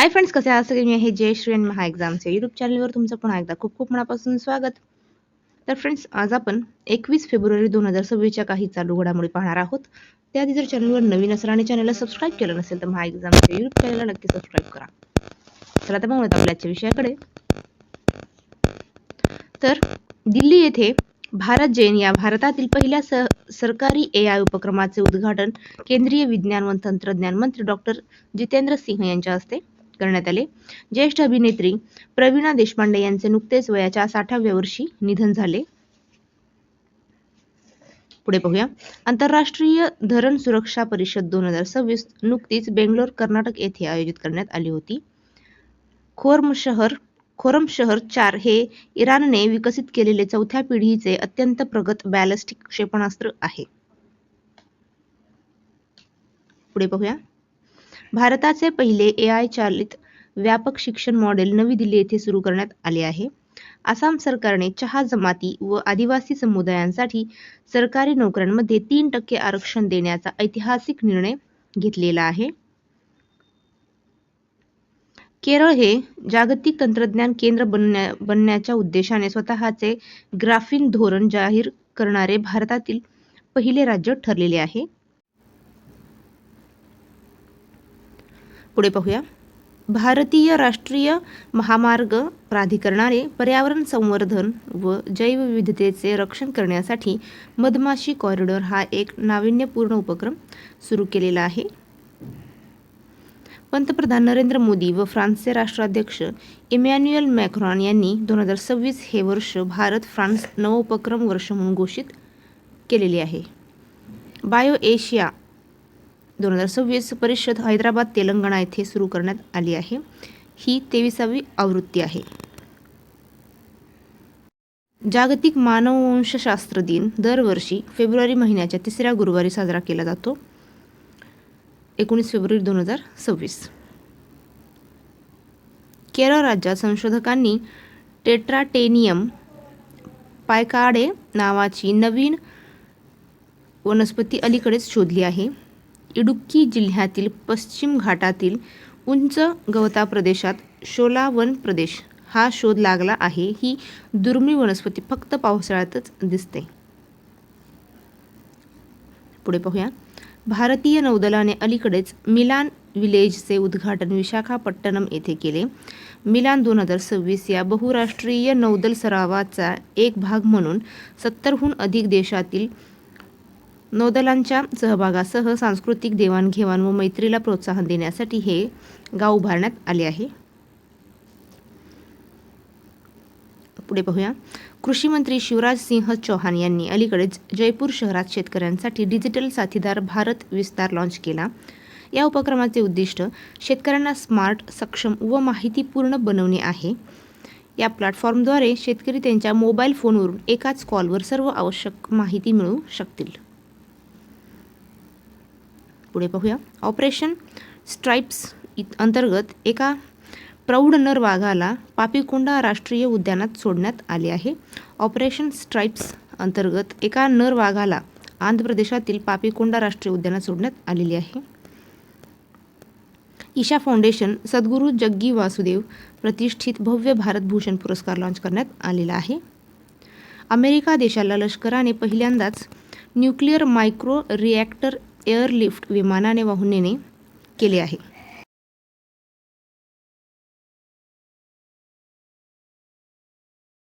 Hi friends कसे आहात सगळे? मी आहे जयश्री आणि महा एक्झामच्या यूट्यूब चॅनलवर तुमचं पुन्हा एकदा खूप खूप मनापासून स्वागत. तर फ्रेंड्स आज आपण एकवीस फेब्रुवारी दोन हजार सव्वीसच्या काही चालू घडामोडी पाहणार आहोत. त्याआधी जर चॅनलवर नवीन असेल आणि चॅनलला सबस्क्राईब केलं नसेल तर महा एक्झामच्या यूट्यूब चॅनलला नक्की सबस्क्राईब करा. चला तर मग आपल्या आजच्या विषयाकडे. तर दिल्ली येथे भारत जैन या भारतातील पहिल्या स सरकारी ए आय उपक्रमाचे उद्घाटन केंद्रीय विज्ञान व तंत्रज्ञान मंत्री डॉक्टर जितेंद्र सिंह यांच्या हस्ते करण्यात आले. ज्येष्ठ अभिनेत्री प्रवीणा देशपांडे यांचे नुकतेच वयाच्या साठाव्या वर्षी निधन झाले. पुढे पाहूया. आंतरराष्ट्रीय धरण सुरक्षा परिषद दोन हजार सव्वीस नुकतीच बेंगलोर कर्नाटक येथे आयोजित करण्यात आली होती. खोरम शहर खोरम शहर चार हे इराणने विकसित केलेले चौथ्या पिढीचे अत्यंत प्रगत बॅलिस्टिक क्षेपणास्त्र आहे. पुढे पाहूया. भारताचे पहिले ए आय चालित व्यापक शिक्षण मॉडेल नवी दिल्ली येथे सुरू करण्यात आले आहे. आसाम सरकारने चहा जमाती व आदिवासी समुदायांसाठी सरकारी नोकऱ्यांमध्ये तीन टक्के आरक्षण देण्याचा ऐतिहासिक निर्णय घेतलेला आहे. केरळ हे जागतिक तंत्रज्ञान केंद्र बनण्या बनण्याच्या उद्देशाने स्वतःचे ग्राफीन धोरण जाहीर करणारे भारतातील पहिले राज्य ठरलेले आहे. पुढे पाहूया. भारतीय राष्ट्रीय महामार्ग प्राधिकरणाने पर्यावरण संवर्धन व जैवविविधतेचे रक्षण करण्यासाठी मधमाशी कॉरिडॉर हा एक नाविन्यपूर्ण उपक्रम सुरू केलेला आहे. पंतप्रधान नरेंद्र मोदी व फ्रान्सचे राष्ट्राध्यक्ष इमॅन्युएल मॅक्रॉन यांनी दोन हजार सव्वीस हे वर्ष भारत फ्रान्स नवोपक्रम वर्ष म्हणून घोषित केलेले आहे. बायो एशिया दोन हजार सव्वीस परिषद हैदराबाद तेलंगणा येथे सुरू करण्यात आली आहे. ही तेविसावी आवृत्ती आहे. जागतिक मानववंशशास्त्र दिन दरवर्षी फेब्रुवारी महिन्याच्या तिसऱ्या गुरुवारी साजरा केला जातो. एकोणीस फेब्रुवारी दोन हजार सव्वीस. केरळ राज्यात संशोधकांनी टेट्राटेनियम पायकाडे नावाची नवीन वनस्पती अलीकडेच शोधली आहे. इडुक्की जिल्ह्यातील पश्चिम घाटातील उंच गवता प्रदेशात शोलावन प्रदेश हा शोध लागला आहे. ही दुर्मिळ वनस्पती फक्त पावसाळ्यातच दिसते. पुढे पाहूया. भारतीय नौदलाने अलीकडेच मिलान विलेजचे उद्घाटन विशाखापट्टणम येथे केले. मिलान दोन हजार सव्वीस या बहुराष्ट्रीय नौदल सरावाचा एक भाग म्हणून सत्तरहून अधिक देशातील नौदलांच्या सहभागासह सांस्कृतिक देवाणघेवाण व मैत्रीला प्रोत्साहन देण्यासाठी हे गाव उभारण्यात आले आहे. पुढे पाहूया. कृषी मंत्री शिवराज सिंह चौहान यांनी अलीकडेच जयपूर शहरात शेतकऱ्यांसाठी डिजिटल साथीदार भारत विस्तार लॉन्च केला. या उपक्रमाचे उद्दिष्ट शेतकऱ्यांना स्मार्ट सक्षम व माहितीपूर्ण बनवणे आहे. या प्लॅटफॉर्मद्वारे शेतकरी त्यांच्या मोबाईल फोनवरून एकाच कॉलवर सर्व आवश्यक माहिती मिळू शकतील. पुढे पाहूया. ऑपरेशन स्ट्राईप्स अंतर्गत एका प्रौढ नर वाघाला पापीकोंडा राष्ट्रीय उद्यानात सोडण्यात आले आहे. ऑपरेशन स्ट्राईप्स अंतर्गत एका नर वाघाला आंध्र प्रदेशातील पापीकोंडा राष्ट्रीय उद्यानात सोडण्यात आलेली आहे. ईशा फाउंडेशन सद्गुरू जग्गी वासुदेव प्रतिष्ठित भव्य भारत भूषण पुरस्कार लॉन्च करण्यात आलेला आहे. अमेरिका देशाला लष्कराने पहिल्यांदाच न्यूक्लिअर मायक्रो रिॲक्टर एअरलिफ्ट विमानाने वाहून नेणे केले आहे.